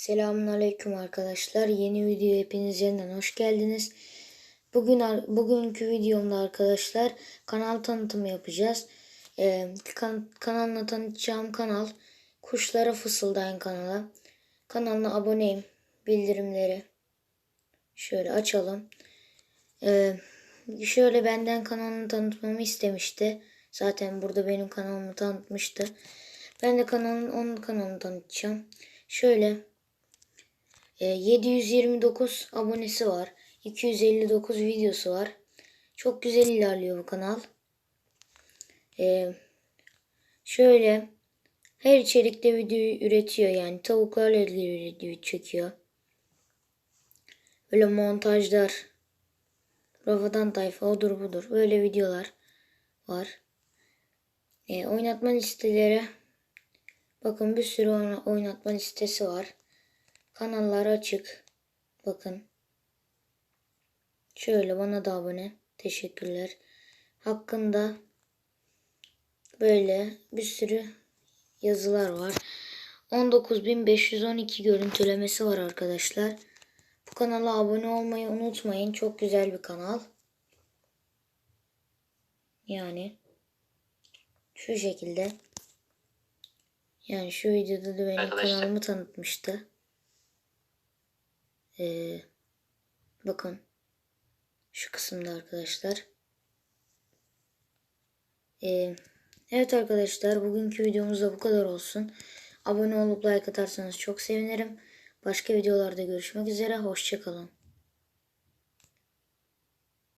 Selamünaleyküm arkadaşlar. Yeni video hepiniz yeniden hoş geldiniz. Bugün bugünkü videomda arkadaşlar kanal tanıtımı yapacağız. Ee, kan- kanalına tanıtacağım kanal Kuşlara Fısıldayın kanala. Kanalına aboneyim. Bildirimleri şöyle açalım. Ee, şöyle benden kanalını tanıtmamı istemişti. Zaten burada benim kanalımı tanıtmıştı. Ben de kanalın onun kanalını tanıtacağım. Şöyle 729 abonesi var. 259 videosu var. Çok güzel ilerliyor bu kanal. E, şöyle her içerikte video üretiyor yani tavuklarla ilgili video çekiyor. Böyle montajlar, Rafadan Tayfa odur budur böyle videolar var. E, oynatma listeleri bakın bir sürü oyna- oynatma listesi var. Kanallar açık. Bakın. Şöyle bana da abone. Teşekkürler. Hakkında böyle bir sürü yazılar var. 19.512 görüntülemesi var arkadaşlar. Bu kanala abone olmayı unutmayın. Çok güzel bir kanal. Yani şu şekilde. Yani şu videoda da benim kanalımı tanıtmıştı. Ee, bakın. Şu kısımda arkadaşlar. Ee, evet arkadaşlar bugünkü videomuz da bu kadar olsun. Abone olup like atarsanız çok sevinirim. Başka videolarda görüşmek üzere. Hoşçakalın.